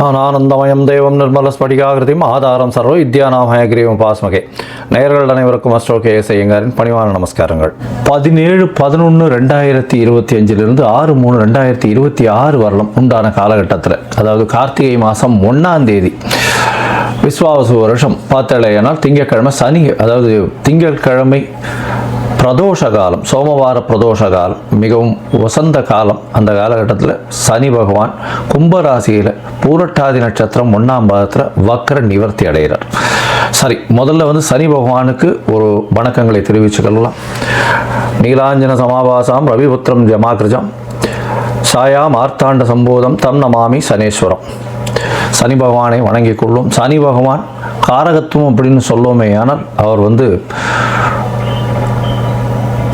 ஞானானந்தமயம் தேவம் நிர்மலஸ்படிகாகிருதியும் ஆதாரம் சர்வ வித்யாநாமயகிரீவம் பாஸ்மகே நேயர்கள் அனைவருக்கும் அஸ்ட்ரோ கே எஸ் ஐயங்காரின் பணிவான நமஸ்காரங்கள். பதினேழு பதினொன்று ரெண்டாயிரத்தி இருபத்தி அஞ்சிலிருந்து ஆறு மூணு ரெண்டாயிரத்தி இருபத்தி ஆறு வரலாம் உண்டான காலகட்டத்தில் அதாவது கார்த்திகை மாதம் ஒன்றாம் தேதி. விஸ்வாவசு வருஷம் பார்த்தாலேயானால் திங்கட்கிழமை சனி அதாவது திங்கட்கிழமை பிரதோஷ காலம் சோமவார பிரதோஷ காலம் மிகவும் வசந்த காலம். அந்த காலகட்டத்தில் சனி பகவான் கும்பராசியில் பூரட்டாதி நட்சத்திரம் ஒன்றாம் பாதத்தில் வக்கர நிவர்த்தி அடைகிறார். சரி முதல்ல வந்து சனி பகவானுக்கு ஒரு வணக்கங்களை தெரிவிச்சுக்கலாம் நீலாஞ்சன சமாபாசம் ரவிபுத்திரம் ஜமாகிருஜம் சாயா மார்த்தாண்ட சம்போதம் தம் நமாமி சனேஸ்வரம். சனி பகவானை வணங்கிக் கொள்ளும். சனி பகவான் காரகத்துவம் அப்படின்னு சொல்லுவோமே ஆனால் அவர் வந்து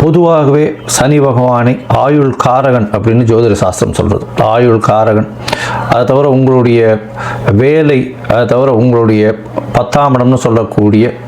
பொதுவாகவே சனி பகவானை ஆயுள் காரகன் அப்படின்னு ஜோதிட சாஸ்திரம் சொல்கிறது ஆயுள் காரகன். அதை தவிர உங்களுடைய வேலை அதை தவிர உங்களுடைய பத்தாம் இடம்னு சொல்லக்கூடிய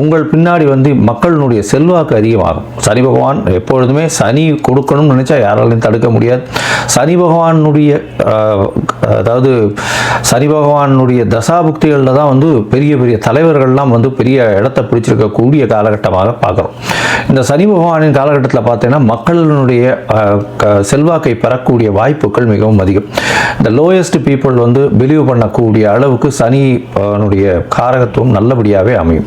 உங்கள் பின்னாடி வந்து மக்களினுடைய செல்வாக்கு அதிகமாகும். சனி பகவான் எப்பொழுதுமே சனி கொடுக்கணும்னு நினச்சா யாராலையும் தடுக்க முடியாது. சனி பகவானுடைய அதாவது சனி பகவானுடைய தசாபுக்திகளில் தான் வந்து பெரிய பெரிய தலைவர்கள்லாம் வந்து பெரிய இடத்த பிடிச்சிருக்கக்கூடிய காலகட்டமாக பார்க்குறோம். இந்த சனி பகவானின் காலகட்டத்தில் பார்த்தீங்கன்னா மக்களினுடைய க- செல்வாக்கை பெறக்கூடிய வாய்ப்புகள் மிகவும் அதிகம். இந்த லோயஸ்ட் பீப்புள் வந்து பிலீவ் பண்ணக்கூடிய அளவுக்கு சனினுடைய காரகத்துவம் நல்லபடியாகவே அமையும்.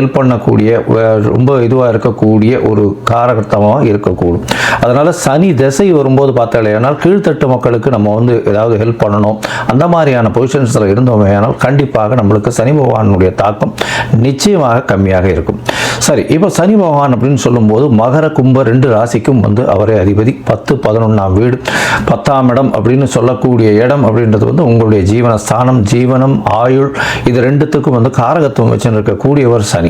ஹெல்ப் பண்ணக்கூடிய ரொம்ப இதுவாக இருக்கக்கூடிய ஒரு காரகத்தமாக இருக்கக்கூடும். அதனால் சனி திசை வரும்போது பார்த்தாலேனால் கீழ்த்தட்டு மக்களுக்கு நம்ம வந்து ஏதாவது ஹெல்ப் பண்ணணும். அந்த மாதிரியான பொசிஷன்ஸில் இருந்தோமே ஆனால் கண்டிப்பாக நம்மளுக்கு சனி பகவானுடைய தாக்கம் நிச்சயமாக கம்மியாக இருக்கும். சரி இப்போ சனி பகவான் அப்படின்னு சொல்லும்போது மகர கும்ப ரெண்டு ராசிக்கும் வந்து அவரே அதிபதி. பத்து பதினொன்றாம் வீடு. பத்தாம் இடம் அப்படின்னு சொல்லக்கூடிய இடம் அப்படின்றது வந்து உங்களுடைய ஜீவனஸ்தானம் ஜீவனம் ஆயுள் இது ரெண்டுத்துக்கும் வந்து காரகத்துவம் வச்சு இருக்கக்கூடியவர் சனி.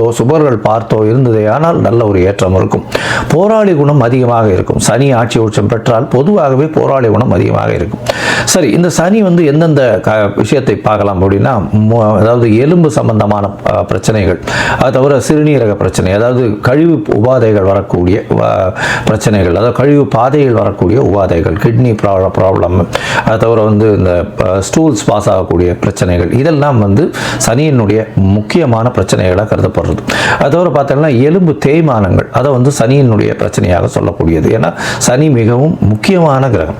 சுபர்கள் பார்த்தோ இருந்ததே ஆனால் நல்ல ஒரு ஏற்றம் இருக்கும். போராளி குணம் அதிகமாக இருக்கும். சனி ஆட்சி உச்சம் பெற்றால் பொதுவாகவே போராளி குணம் அதிகமாக இருக்கும். சரி இந்த சனி வந்து எந்தெந்த க விஷயத்தை பார்க்கலாம் அப்படின்னா அதாவது எலும்பு சம்பந்தமான பிரச்சனைகள். அது தவிர சிறுநீரக பிரச்சனை அதாவது கழிவு உபாதைகள் வரக்கூடிய வ- பிரச்சனைகள் அதாவது கழிவு பாதையில் வரக்கூடிய உபாதைகள் கிட்னி ப்ராப்ளம் அது தவிர வந்து இந்த ஸ்டூல்ஸ் பாஸ் ஆகக்கூடிய பிரச்சனைகள் இதெல்லாம் வந்து சனியினுடைய முக்கியமான பிரச்சனைகளாக கருதப்படுறது அது தவிர பார்த்தீங்கன்னா எலும்பு தேய்மானங்கள் அதை வந்து சனியினுடைய பிரச்சனையாக சொல்லக்கூடியது. ஏன்னா சனி மிகவும் முக்கியமான கிரகம்.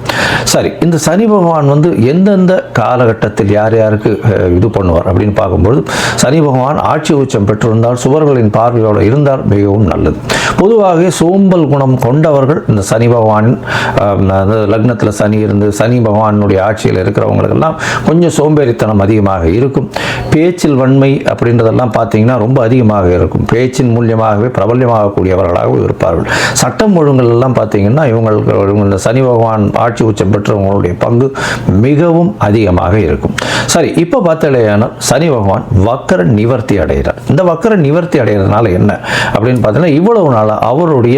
சரி இந்த சனி பகவான் வந்து எந்தெந்த காலகட்டத்தில் யார் யாருக்கு இது பண்ணுவார் அப்படின்னு பார்க்கும்பொழுது சனி பகவான் ஆட்சி உச்சம் பெற்றிருந்தால் சுவர்களின் பார்வையோடு இருந்தால் மிகவும் நல்லது. பொதுவாகவே சோம்பல் குணம் கொண்டவர்கள் இந்த சனி பகவான் லக்னத்தில் சனி இருந்து சனி பகவானுடைய ஆட்சியில் இருக்கிறவங்களுக்கெல்லாம் கொஞ்சம் சோம்பேறித்தனம் அதிகமாக இருக்கும். பேச்சில் வன்மை அப்படின்றதெல்லாம் பார்த்தீங்கன்னா ரொம்ப அதிகமாக இருக்கும். பேச்சின் மூலியமாகவே பிரபல்யமாகக்கூடியவர்களாகவும் இருப்பார்கள். சட்டம் ஒழுங்கல் எல்லாம் பார்த்தீங்கன்னா இவங்களுக்கு இவங்க இந்த சனி பகவான் ஆட்சி உச்சம் பெற்றவங்களுடைய பங்கு மிகவும் அதிகமாக இருக்கும். சரி இப்போ பார்த்தாலேயானால் சனி பகவான் வக்கர நிவர்த்தி அடைகிறார். இந்த வக்கர நிவர்த்தி அடைகிறதுனால என்ன? அப்படின்னு பார்த்தீங்கன்னா இவ்வளவு நாளாக அவருடைய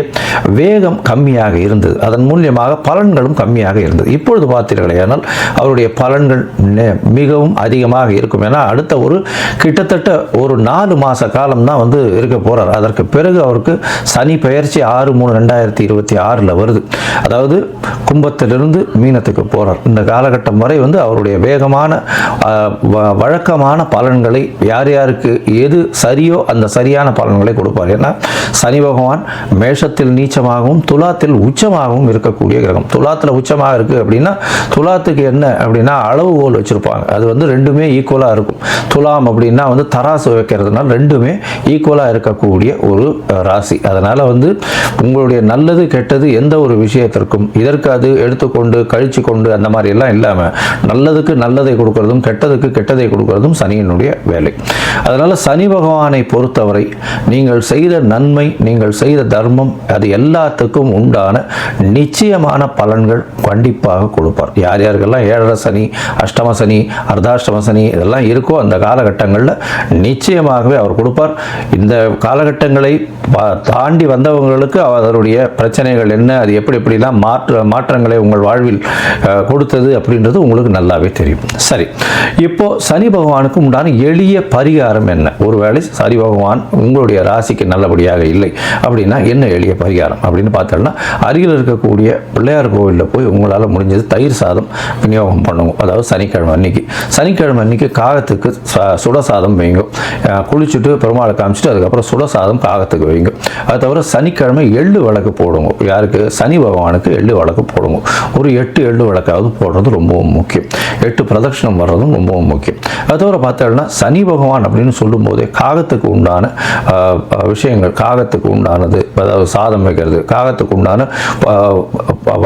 வேகம் கம்மியாக இருந்தது. அதன் மூலியமாக பலன்களும் கம்மியாக இருந்தது. இப்பொழுது பார்த்தீர்களேயானால் அவருடைய பலன்கள் மிகவும் அதிகமாக இருக்கும். ஏன்னா அடுத்த ஒரு ஒரு கிட்டத்தட்ட ஒரு நாலு மாத காலம் தான் வந்து இருக்க போகிறார் அதற்கு பிறகு அவருக்கு சனி பெயர்ச்சி ஆறு மூணு ரெண்டாயிரத்தி இருபத்தி ஆறில் வருது. அதாவது கும்பத்திலிருந்து மீனத்துக்கு போகிறார் இந்த காலகட்டம் வரை வந்து அவருடைய வேகமான வ- வழக்கமான பலன்களை யார் யாருக்கு எது சரியோ அந்த சரியான பலன்களை கொடுப்பார். ஏன்னா சனி பகவான் மேஷத்தில் நீச்சமாகவும் துலாத்தில் உச்சமாகவும் இருக்கக்கூடிய கிரகம். துலாத்தில் உச்சமாக இருக்குது அப்படின்னா துலாத்துக்கு என்ன அப்படின்னா அளவுகோல் வச்சுருப்பாங்க. அது வந்து ரெண்டுமே ஈக்குவலாக இருக்கும். துலாம் அப்படின்னா வந்து தராசு வைக்கிறதுனால ரெண்டுமே ஈக்குவலாக இருக்கக்கூடிய ஒரு ராசி. அதனால் வந்து உங்களுடைய நல்லது கெட்டது எந்த ஒரு விஷயத்திற்கும் இதற்கு அது எடுத்துக்கொண்டு கழிச்சு கொண்டு அந்த மாதிரி எல்லாம் இல்லாமல் நல்லதுக்கு நல்லதை கொடுக்கறதும் கெட்டதுக்கு கெட்டதை கொடுக்கறதும் சனியினுடைய வேலை. அதனால் சனி பகவானை பொறுத்தவரை நீங்கள் செய்த நன்மை நீங்கள் செய்த தர்மம் அது எல்லாத்துக்கும் உண்டான நிச்சயமான பலன்கள் கண்டிப்பாக கொடுப்பார். யார் யாருக்கெல்லாம் ஏழரை சனி அஷ்டம சனி அர்த்தாஷ்டம சனி இதெல்லாம் இருக்கோ அந்த காலகட்டங்களில் நிச்சயமாகவே அவர் கொடுப்பார். இந்த காலகட்டங்களை தாண்டி வந்தவங்களுக்கு அதனுடைய பிரச்சனைகள் என்ன அது எப்படி எப்படிலாம் மாற்ற மாற்றங்களை உங்கள் வாழ்வில் கொடுத்தது அப்படின்றது உங்களுக்கு நல்லாவே தெரியும். சரி இப்போ சனி பகவானுக்கு உண்டான எளிய பரிகாரம் என்ன? ஒருவேளை சனி பகவான் உங்களுடைய ராசிக்கு நல்லபடியாக இல்லை அப்படின்னா என்ன எளிய பரிகாரம் அப்படின்னு பார்த்தோம்னா அருகில் இருக்கக்கூடிய பிள்ளையார் கோவிலில் போய் உங்களால் முடிஞ்சது தயிர் சாதம் விநியோகம் பண்ணுவோம் அதாவது சனிக்கிழமை அன்னைக்கு. சனிக்கிழமை அன்னைக்கு காகத்துக்கு சுட சாதம் வைங்க. குளிச்சுட்டு பெருமாளுக்கு காமிச்சிட்டு அதுக்கப்புறம் சுட சாதம் காகத்துக்கு வைங்க. அது தவிர சனிக்கிழமை எள்ளு விளக்கு போடுங்க. யாருக்கு? சனி பகவானுக்கு எள்ளு விளக்கு போடுங்க. ஒரு எட்டு எள்ளு விளக்காவது போடுறது ரொம்பவும் முக்கியம். எட்டு பிரதட்சணம் வர்றதும் ரொம்பவும் முக்கியம். அது தவிர பார்த்தோம்னா சனி பகவான் அப்படின்னு சொல்லும்போதே காகத்துக்கு உண்டான விஷயங்கள் காகத்துக்கு உண்டானது அதாவது சாதம் வைக்கிறது காகத்துக்கு உண்டான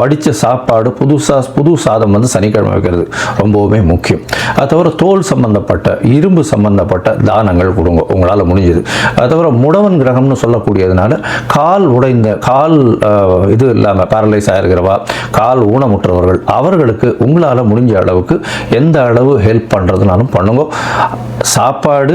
வடித்த சாப்பாடு புதுசாக புது சாதம் வந்து சனிக்கிழமை வைக்கிறது ரொம்பவுமே முக்கியம். அது தவிர தோல் சம்பந்தப்பட்ட இரும்பு சம்பந்தப்பட்ட தானங்கள் கொடுங்க. உங்களால் முடிஞ்சது. அது தவிர முடவன் கிரகம்னு சொல்லக்கூடியதுனால கால் உடைந்த கால் ஆஹ், இது இல்லாமல் பேரலைஸ் ஆகிருக்கிறவா கால் ஊனமுற்றவர்கள் அவர்களுக்கு உங்களால் முடிஞ்ச அளவுக்கு எந்த அளவு ஹெல்ப் பண்ணுறதுனாலும் பண்ணுங்க. சாப்பாடு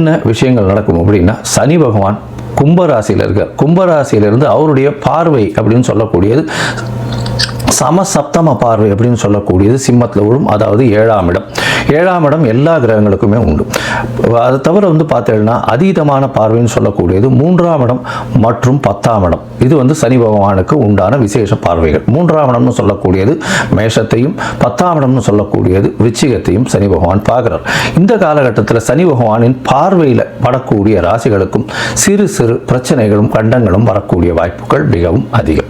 விஷயங்கள் நடக்கும் அப்படின்னா சனி பகவான் கும்பராசியில் இருக்கார். கும்பராசியிலிருந்து அவருடைய பார்வை அப்படின்னு சொல்லக்கூடியது சமசப்தம பார்வை அப்படின்னு சொல்லக்கூடியது சிம்மத்தில் விழும் அதாவது ஏழாம் இடம். ஏழாம் இடம் எல்லா கிரகங்களுக்குமே உண்டு. அதை தவிர வந்து பார்த்தீங்கன்னா அதீதமான பார்வைன்னு சொல்லக்கூடியது மூன்றாம் இடம் மற்றும் பத்தாம் இடம். இது வந்து சனி பகவானுக்கு உண்டான விசேஷ பார்வைகள். மூன்றாம் இடம்னு சொல்லக்கூடியது மேஷத்தையும் பத்தாம் இடம்னு சொல்லக்கூடியது விச்சிகத்தையும் சனி பகவான் பார்க்குறார். இந்த காலகட்டத்தில் சனி பகவானின் பார்வையில் படக்கூடிய ராசிகளுக்கும் சிறு சிறு பிரச்சனைகளும் கண்டங்களும் வரக்கூடிய வாய்ப்புகள் மிகவும் அதிகம்.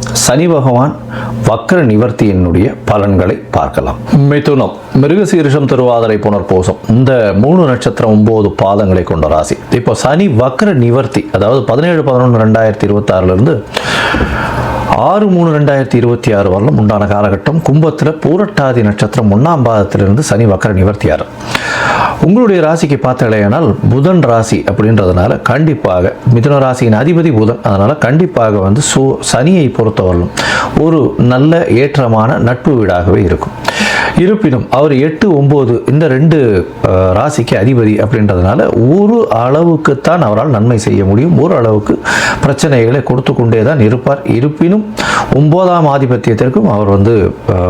சனி பகவான் வக்ர நிவர்த்தியினுடைய பலன்களை பார்க்கலாம். மிதுனம் மிருகசீரிஷம் திருவாதிரை புனர்போசம் இந்த மூணு நட்சத்திரம் ஒன்பது பாதங்களை கொண்ட ராசி. இப்போ சனி வக்ர நிவர்த்தி அதாவது பதினேழு பதினொன்று ரெண்டாயிரத்தி இருபத்தாறுலேருந்து ஆறு மூணு ரெண்டாயிரத்தி இருபத்தி ஆறு வரலும் உண்டான காலகட்டம் கும்பத்தில் பூரட்டாதி நட்சத்திரம் ஒன்றாம் பாதத்திலிருந்து சனி வக்கர நிவர்த்தியார் உங்களுடைய ராசிக்கு பார்த்தலையானால் புதன் ராசி அப்படின்றதுனால கண்டிப்பாக மிதுன ராசியின் அதிபதி புதன். அதனால் கண்டிப்பாக வந்து சோ சனியை பொறுத்தவரையிலும் ஒரு நல்ல ஏற்றமான நட்பு வீடாகவே இருக்கும். இருப்பினும் அவர் எட்டு ஒம்பது இந்த ரெண்டு ராசிக்கு அதிபதி அப்படின்றதுனால ஒரு அளவுக்குத்தான் அவரால் நன்மை செய்ய முடியும். ஒரு அளவுக்கு பிரச்சனைகளை கொடுத்து கொண்டே தான் இருப்பார். இருப்பினும் ஒன்பதாம் ஆதிபத்தியத்திற்கும் அவர் வந்து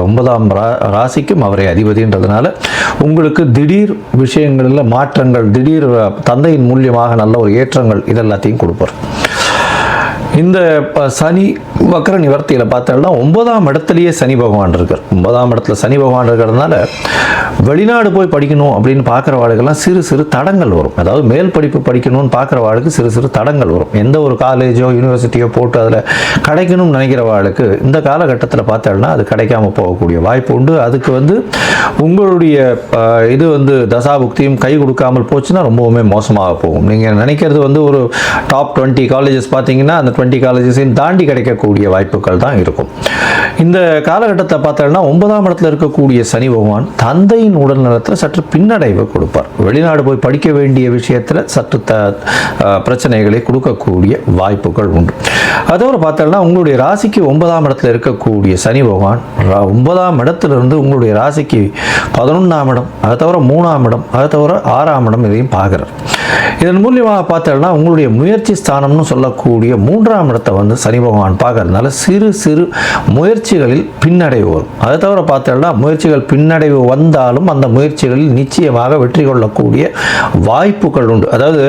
ஒன்பதாம் ரா ராசிக்கும் அவரை அதிபதின்றதுனால உங்களுக்கு திடீர் விஷயங்களில் மாற்றங்கள் திடீர் தந்தையின் மூலியமாக நல்ல ஒரு ஏற்றங்கள் இதெல்லாத்தையும் கொடுப்பார். இந்த ப- சனி வக்கர நிவர்த்தியில் பார்த்தோம்னா ஒன்பதாம் இடத்துலையே சனி பகவான் இருக்கார். ஒன்பதாம் இடத்துல சனி பகவான் இருக்கிறதுனால வெளிநாடு போய் படிக்கணும் அப்படின்னு பார்க்குற வாழ்க்கெல்லாம் சிறு சிறு தடங்கள் வரும். அதாவது மேல் படிப்பு படிக்கணும்னு பார்க்குற பார்க்குறவாளுக்கு சிறு சிறு தடங்கள் வரும். எந்த ஒரு காலேஜோ யுனிவர்சிட்டியோ போட்டு அதில் கிடைக்கணும்னு நினைக்கிற வாழ்க்கு இந்த காலகட்டத்தில் பார்த்தோம்னா அது கிடைக்காம போகக்கூடிய வாய்ப்பு உண்டு. அதுக்கு வந்து உங்களுடைய இது வந்து தசாபுக்தியும் கை கொடுக்காமல் போச்சுன்னா ரொம்பவுமே மோசமாக போகும். நீங்கள் நினைக்கிறது வந்து ஒரு டாப் டுவெண்ட்டி காலேஜஸ் பார்த்தீங்கன்னா அந்த டுவெண்ட்டி காலேஜஸையும் தாண்டி கிடைக்கக்கூடிய வாய்ப்புகள் தான் இருக்கும். இந்த காலகட்டத்தை பார்த்தோம்னா ஒன்பதாம் இடத்துல இருக்கக்கூடிய சனி பகவான் தந்தையின் உடல் நலத்தில் சற்று பின்னடைவை கொடுப்பார். வெளிநாடு போய் படிக்க வேண்டிய விஷயத்தில் சற்று த பிரச்சனைகளை கொடுக்கக்கூடிய வாய்ப்புகள் உண்டு. அதோட பார்த்தோம்னா உங்களுடைய ராசிக்கு ஒன்பதாம் இடத்துல இருக்கக்கூடிய சனி பகவான் ஒன்பதாம் இடத்துலேருந்து உங்களுடைய ராசிக்கு பதினொன்றாம் இடம் அதை தவிர மூணாம் இடம் அதை தவிர ஆறாம் இடம் இதையும் பார்க்குறார். இதன் மூலியமாக பார்த்தோம்னா உங்களுடைய முயற்சி ஸ்தானம்னு சொல்லக்கூடிய மூன்றாம் இடத்தை வந்து சனி பகவான் பார்க்கறதுனால சிறு சிறு முயற்சிகளில் பின்னடைவு வரும். அதை தவிர பார்த்தோம்னா முயற்சிகள் பின்னடைவு வந்தாலும் அந்த முயற்சிகளில் நிச்சயமாக வெற்றி கொள்ளக்கூடிய வாய்ப்புகள் உண்டு. அதாவது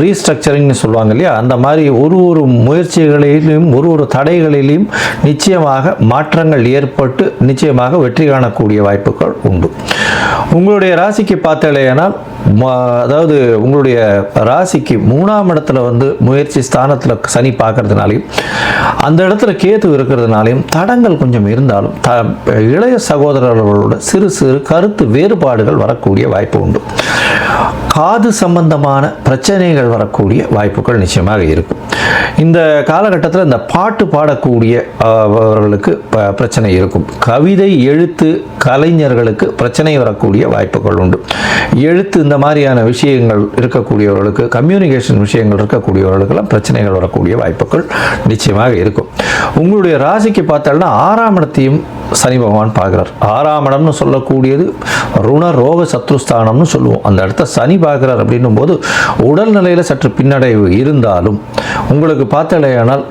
ரீஸ்ட்ரக்சரிங்னு சொல்லுவாங்க இல்லையா? அந்த மாதிரி ஒரு ஒரு முயற்சிகளிலும் ஒரு ஒரு தடைகளிலும் நிச்சயமாக மாற்றங்கள் ஏற்பட்டு நிச்சயமாக வெற்றி காணக்கூடிய வாய்ப்புகள் உண்டு. உங்களுடைய ராசிக்கு பார்த்தலையானால் அதாவது உங்களுடைய ராசிக்கு மூணாம் இடத்துல வந்து முயற்சி ஸ்தானத்தில் சனி பார்க்கறதுனாலையும் அந்த இடத்துல கேத்து இருக்கிறதுனாலையும் தடங்கள் கொஞ்சம் இருந்தாலும் த இளைய சகோதரர்களோட சிறு சிறு கருத்து வேறுபாடுகள் வரக்கூடிய வாய்ப்பு உண்டு. காது சம்பந்தமான பிரச்சனைகள் வரக்கூடிய வாய்ப்புகள் நிச்சயமாக இருக்கும். இந்த காலகட்டத்தில் இந்த பாட்டு பாடக்கூடிய அவர்களுக்கு ப- பிரச்சனை இருக்கும். கவிதை எழுத்து கலைஞர்களுக்கு பிரச்சனை வரக்கூடிய வாய்ப்புகள் உண்டு. எழுத்து இந்த மாதிரியான விஷயங்கள் இருக்கக்கூடியவர்களுக்கு கம்யூனிகேஷன் விஷயங்கள் இருக்கக்கூடியவர்களுக்கெல்லாம் பிரச்சனைகள் வரக்கூடிய வாய்ப்புகள் நிச்சயமாக இருக்கும். உங்களுடைய ராசிக்கு பார்த்தோம்னா ஆறாம் இடத்தையும் சனி பகவான் பார்க்குறார். ஆறாம் இடம்னு சொல்லக்கூடியது ருண ரோக சத்ருஸ்தானம்னு சொல்லுவோம். அந்த இடத்த சனி பார்க்குறார் அப்படின்னும் போது உடல்நிலையில் சற்று பின்னடைவு இருந்தாலும் உங்களுக்கு பார்த்தலையானால்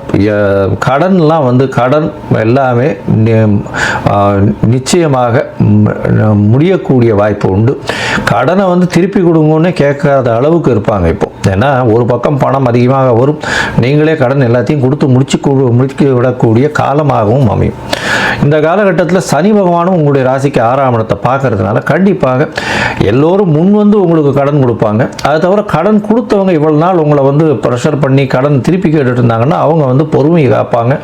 கடன்லாம் வந்து கடன் எல்லாமே நி- நிச்சயமாக முடியக்கூடிய வாய்ப்பு உண்டு. கடனை வந்து திருப்பி கொடுங்கன்னு கேட்காத அளவுக்கு இருப்பாங்க இப்போ. ஏன்னா ஒரு பக்கம் பணம் அதிகமாக வரும். நீங்களே கடன் எல்லாத்தையும் கொடுத்து முடிச்சு முடிக்க விடக்கூடிய காலமாகவும் அமையும். இந்த காலகட்டத்தில் சனி பகவானும் உங்களுடைய ராசிக்கு ஆறாம் இடத்தை பார்க்கறதுனால கண்டிப்பாக எல்லோரும் முன் வந்து உங்களுக்கு கடன் கொடுப்பாங்க. அது தவிர கடன் கொடுத்தவங்க இவ்வளோ நாள் உங்களை வந்து ப்ரெஷர் பண்ணி கடன் திருப்பி கேட்டுட்டு இருந்தாங்கன்னா அவங்க வந்து பொறுமையை காப்பாங்க.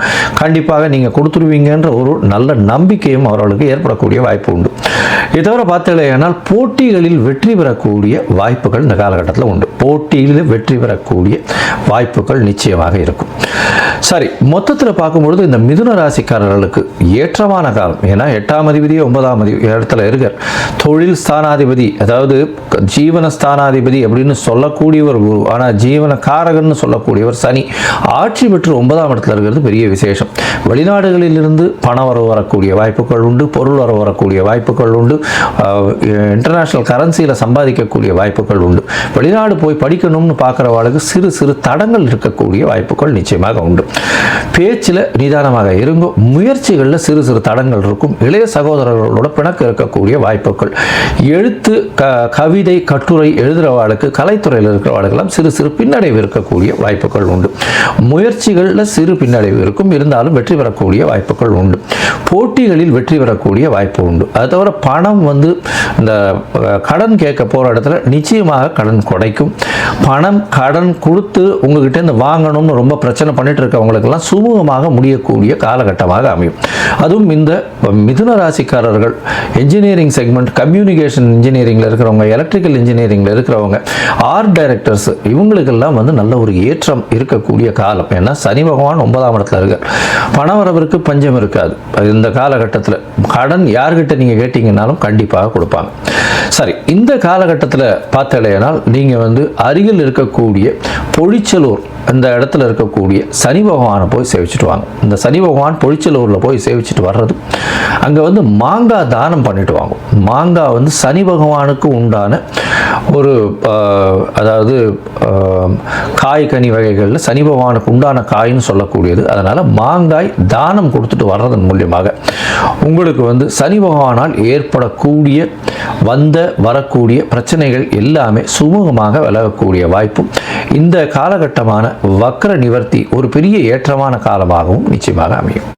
கண்டிப்பாக நீங்கள் கொடுத்துருவீங்கன்ற ஒரு நல்ல நம்பிக்கையும் அவர்களுக்கு ஏற்படக்கூடிய வாய்ப்பு உண்டு. இது தவிர பார்த்தீங்கன்னா போட்டிகளில் வெற்றி பெறக்கூடிய வாய்ப்புகள் இந்த காலகட்டத்தில் உண்டு. போட்டியில் வெற்றி பெறக்கூடிய வாய்ப்புகள் நிச்சயமாக இருக்கும். சரி மொத்தத்தில் பார்க்கும்பொழுது இந்த மிதுன ராசிக்காரர்களுக்கு ஏற்றமான காலம். ஏன்னா எட்டாம் அதிபதி ஒன்பதாம் அதிபதி இடத்துல இருக்கார். தொழில் ஸ்தானாதிபதி அதாவது ஜீவன ஸ்தானாதிபதி அப்படின்னு சொல்லக்கூடியவர் குரு. ஆனால் ஜீவன காரகன்னு சொல்லக்கூடியவர் சனி. ஆட்சி பெற்று ஒன்பதாம் இடத்துல இருக்கிறது பெரிய விசேஷம். வெளிநாடுகளிலிருந்து பண வரவு வரக்கூடிய வாய்ப்புகள் உண்டு பொருள் வரவு வரக்கூடிய வாய்ப்புகள் உண்டு. இன்டர்நேஷ்னல் கரன்சியில் சம்பாதிக்கக்கூடிய வாய்ப்புகள் உண்டு. வெளிநாடு போய் படிக்கணும்னு பார்க்குறவாளுக்கு சிறு சிறு தடங்கள் இருக்கக்கூடிய வாய்ப்புகள் நிச்சயமாக உண்டு. பேச்சில் நிதானமாக இருங்க முயற்சிகளில் சிறு சிறு தடங்கள் இருக்கும். இளைய சகோதரர்களோட பிணக்கு இருக்கக்கூடிய வாய்ப்புகள். எழுத்து க கவிதை கட்டுரை எழுதுகிறவாளுக்கு கலைத்துறையில் இருக்கிறவாளுக்கெல்லாம் சிறு சிறு பின்னடைவு இருக்கக்கூடிய வாய்ப்புகள் உண்டு. முயற்சிகளில் சிறு பின்னடைவு இருக்கும். இருந்தாலும் வெற்றி பெறக்கூடிய வாய்ப்புகள் உண்டு. போட்டிகளில் வெற்றி பெறக்கூடிய வாய்ப்பு உண்டு. அது தவிர பணம் வந்து இந்த கடன் கேட்க போகிற இடத்துல நிச்சயமாக கடன் கிடைக்கும் பணம் கடன் கொடுத்து உங்ககிட்ட இருந்து வாங்கணும்னு ரொம்ப பிரச்சனை பண்ணிட்டு இருக்கவங்களுக்கெல்லாம் சுமூகமாக முடியக்கூடிய காலகட்டமாக அமையும். அதுவும் இந்த மிதுன ராசிக்காரர்கள் இன்ஜினியரிங் செக்மெண்ட் கம்யூனிகேஷன் இன்ஜினியரிங்கில் இருக்கிறவங்க எலக்ட்ரிக்கல் இன்ஜினியரிங்கில் இருக்கிறவங்க ஆர்ட் டைரக்டர்ஸ் இவங்களுக்கெல்லாம் வந்து நல்ல ஒரு ஏற்றம் இருக்கக்கூடிய காலம். ஏன்னா சனி பகவான் ஒன்பதாம் இடத்துல இருக்கார். பணவரவிற்கு பஞ்சம் இருக்காது. இந்த காலகட்டத்தில் கடன் யார்கிட்ட நீங்கள் கேட்டீங்கன்னாலும் கண்டிப்பாக கொடுப்பாங்க. சரி இந்த காலகட்டத்தில் பார்த்தலையானால் நீங்கள் வந்து அருகில் இருக்கக்கூடிய பொழிச்சலூர் அந்த இடத்துல இருக்கக்கூடிய சனி பகவானை போய் சேவிச்சுட்டு வாங்க. இந்த சனி பகவான் பொழிச்சலூரில் போய் சேவிச்சுட்டு வர்றது. அங்கே வந்து மாங்காய் தானம் பண்ணிட்டு வாங்க. மாங்காய் வந்து சனி பகவானுக்கு உண்டான ஒரு அதாவது காய் கனி வகைகளில் சனி பகவானுக்கு உண்டான காயின்னு சொல்லக்கூடியது. அதனால் மாங்காய் தானம் கொடுத்துட்டு வர்றதன் மூலியமாக உங்களுக்கு வந்து சனி பகவானால் ஏற்படக்கூடிய வந்த வரக்கூடிய பிரச்சனைகள் எல்லாமே சுமூகமாக விலகக்கூடிய வாய்ப்பும் இந்த காலகட்டமான வக்ர நிவர்த்தி ஒரு பெரிய ஏற்றமான காலமாகவும் நிச்சயமாக அமையும்.